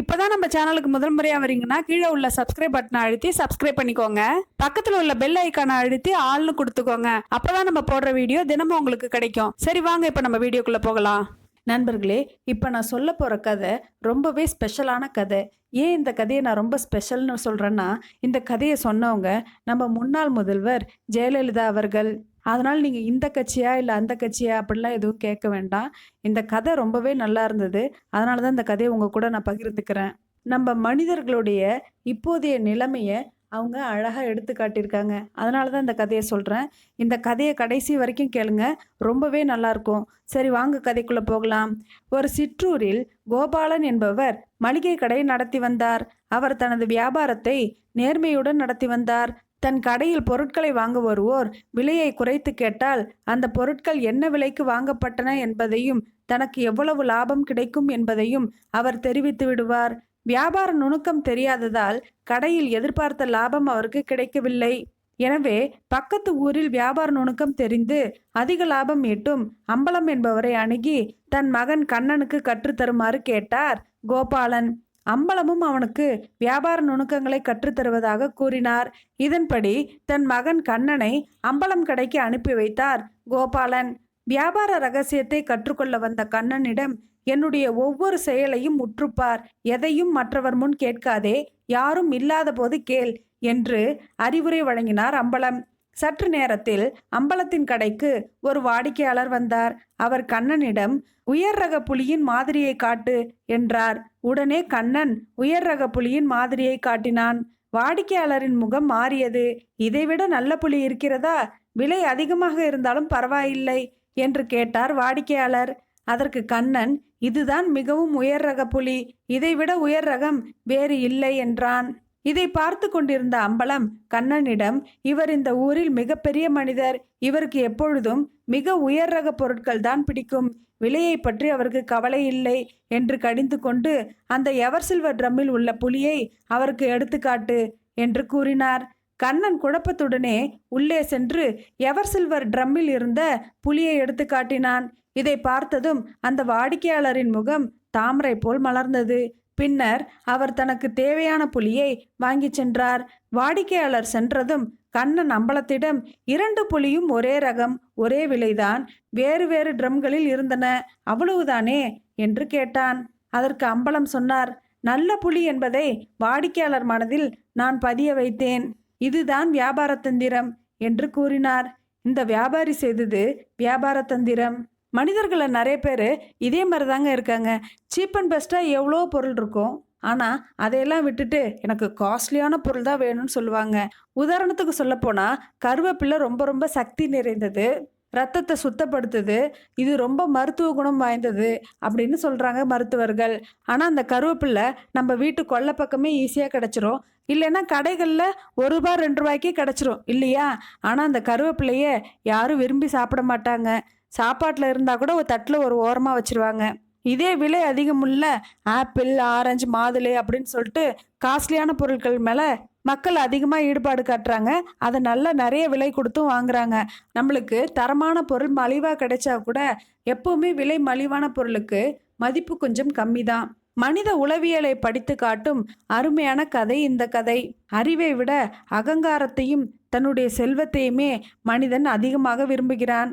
இப்போதான் நம்ம சேனலுக்கு முதல் முறையாக வரீங்கன்னா கீழே உள்ள சப்ஸ்கிரைப் பட்டனை அழுத்தி சப்ஸ்கிரைப் பண்ணிக்கோங்க. பக்கத்தில் உள்ள பெல் ஐக்கானை அழுத்தி ஆள்னு கொடுத்துக்கோங்க. அப்போதான் நம்ம போடுற வீடியோ தினமும் உங்களுக்கு கிடைக்கும். சரி வாங்க இப்போ நம்ம வீடியோக்குள்ளே போகலாம். நண்பர்களே இப்போ நான் சொல்ல போகிற கதை ரொம்பவே ஸ்பெஷலான கதை. ஏன் இந்த கதையை நான் ரொம்ப ஸ்பெஷல்னு சொல்கிறேன்னா இந்த கதையை சொன்னவங்க நம்ம முன்னாள் முதல்வர் ஜெயலலிதா அவர்கள். அதனால் நீங்கள் இந்த கட்சியா இல்லை அந்த கட்சியா அப்படிலாம் எதுவும் கேட்க வேண்டாம். இந்த கதை ரொம்பவே நல்லா இருந்தது. அதனால தான் இந்த கதையை உங்கள் கூட நான் பகிர்ந்துக்கிறேன். நம்ம மனிதர்களுடைய இப்போதைய நிலைமையை அவங்க அழகாக எடுத்து காட்டியிருக்காங்க. அதனால தான் இந்த கதையை சொல்கிறேன் இந்த கதையை கடைசி வரைக்கும் கேளுங்க. ரொம்பவே நல்லாயிருக்கும் சரி வாங்க கதைக்குள்ளே போகலாம். ஒரு சிற்றூரில் கோபாலன் என்பவர் மளிகை கடை நடத்தி வந்தார். அவர் தனது வியாபாரத்தை நேர்மையுடன் நடத்தி வந்தார். தன் கடையில் பொருட்களை வாங்க வருவோர் விலையை குறைத்து கேட்டால் அந்த பொருட்கள் என்ன விலைக்கு வாங்கப்பட்டன என்பதையும் தனக்கு எவ்வளவு லாபம் கிடைக்கும் என்பதையும் அவர் தெரிவித்து விடுவார். வியாபார நுணுக்கம் தெரியாததால் கடையில் எதிர்பார்த்த லாபம் அவருக்கு கிடைக்கவில்லை. எனவே பக்கத்து ஊரில் வியாபார நுணுக்கம் தெரிந்து அதிக லாபம் ஈட்டும் அம்பலம் என்பவரை அணுகி தன் மகன் கண்ணனுக்கு கற்றுத்தருமாறு கேட்டார் கோபாலன். அம்பலமும் அவனுக்கு வியாபார நுணுக்கங்களை கற்றுத்தருவதாக கூறினார். இதன்படி தன் மகன் கண்ணனை அம்பலம் கடைக்கு அனுப்பி வைத்தார். கோபாலன் வியாபார ரகசியத்தை கற்றுக்கொள்ள வந்த கண்ணனிடம் என்னுடைய ஒவ்வொரு செயலையும் உற்றுப்பார். எதையும் மற்றவர் முன் கேட்காதே யாரும் இல்லாத போது கேள் என்று அறிவுரை வழங்கினார் அம்பலம். சற்று நேரத்தில் அம்பலத்தின் கடைக்கு ஒரு வாடிக்கையாளர் வந்தார். அவர் கண்ணனிடம் உயர் ரக புலியின் மாதிரியை காட்டு என்றார். உடனே கண்ணன் உயர் ரக புலியின் மாதிரியை காட்டினான். வாடிக்கையாளரின் முகம் மாறியது. இதைவிட நல்ல புலி இருக்கிறதா? விலை அதிகமாக இருந்தாலும் பரவாயில்லை என்று கேட்டார் வாடிக்கையாளர். அதற்கு கண்ணன் இதுதான் மிகவும் உயர் ரக புலி. இதைவிட உயர் ரகம் வேறு இல்லை என்றான். இதை பார்த்து கொண்டிருந்த அம்பலம் கண்ணனிடம் இவர் இந்த ஊரில் மிகப்பெரிய மனிதர். இவருக்கு எப்பொழுதும் மிக உயர் ரக பொருட்கள் தான் பிடிக்கும். விலையை பற்றி அவருக்கு கவலை இல்லை என்று கடிந்து கொண்டு அந்த எவர் சில்வர் ட்ரம்மில் உள்ள புலியை அவருக்கு எடுத்துக்காட்டு என்று கூறினார். கண்ணன் குழப்பத்துடனே உள்ளே சென்று எவர் சில்வர் ட்ரம்மில் இருந்த புலியை எடுத்து காட்டினான். இதை பார்த்ததும் அந்த வாடிக்கையாளரின் முகம் தாமரை போல் மலர்ந்தது. பின்னர் அவர் தனக்கு தேவையான புலியை வாங்கிச் சென்றார். வாடிக்கையாளர் சென்றதும் கண்ணன் அம்பலத்திடம் இரண்டு புலியும் ஒரே ரகம் ஒரே விலைதான் வேறு வேறு ட்ரம்களில் இருந்தன அவ்வளவுதானே? என்று கேட்டான். அதற்கு அம்பலம் சொன்னார் நல்ல புலி என்பதை வாடிக்கையாளர் மனதில் நான் பதிய வைத்தேன். இதுதான் வியாபார தந்திரம் என்று கூறினார். இந்த வியாபாரி செய்தது வியாபார தந்திரம். மனிதர்களை நிறைய பேர் இதே மாதிரி தாங்க இருக்காங்க. சீப் அண்ட் பெஸ்ட்டாக எவ்வளோ பொருள் இருக்கும் ஆனால் அதையெல்லாம் விட்டுட்டு எனக்கு காஸ்ட்லியான பொருள் தான் வேணும்னு சொல்லுவாங்க. உதாரணத்துக்கு சொல்லப்போனால் கருவேப்பிலை ரொம்ப ரொம்ப சக்தி நிறைந்தது ரத்தத்தை சுத்தப்படுத்துது இது ரொம்ப மருத்துவ குணம் வாய்ந்தது அப்படின்னு சொல்கிறாங்க மருத்துவர்கள். ஆனால் அந்த கருவேப்பிலை நம்ம வீட்டு கொல்லை பக்கமே ஈஸியாக கிடச்சிரும். இல்லைன்னா கடைகளில் ஒரு ரூபா ரெண்டு ரூபாய்க்கே கிடச்சிரும். இல்லையா? ஆனால் அந்த கருவேப்பிலையே யாரும் விரும்பி சாப்பிட மாட்டாங்க. சாப்பாட்டில் இருந்தால் கூட ஒரு தட்டில் ஒரு ஓரமாக வச்சுருவாங்க. இதே விலை அதிகமுள்ள ஆப்பிள் ஆரஞ்சு மாதுளை அப்படின்னு சொல்லிட்டு காஸ்ட்லியான பொருட்கள் மேலே மக்கள் அதிகமாக ஈடுபாடு காட்டுறாங்க. அதை நல்லா நிறைய விலை கொடுத்தும் வாங்குறாங்க. நம்மளுக்கு தரமான பொருள் மலிவாக கிடைச்சா கூட எப்போவுமே விலை மலிவான பொருளுக்கு மதிப்பு கொஞ்சம் கம்மி தான் மனித உளவியலை படித்து காட்டும் அருமையான கதை இந்த கதை. அறிவை விட அகங்காரத்தையும் தன்னுடைய செல்வத்தையுமே மனிதன் அதிகமாக விரும்புகிறான்.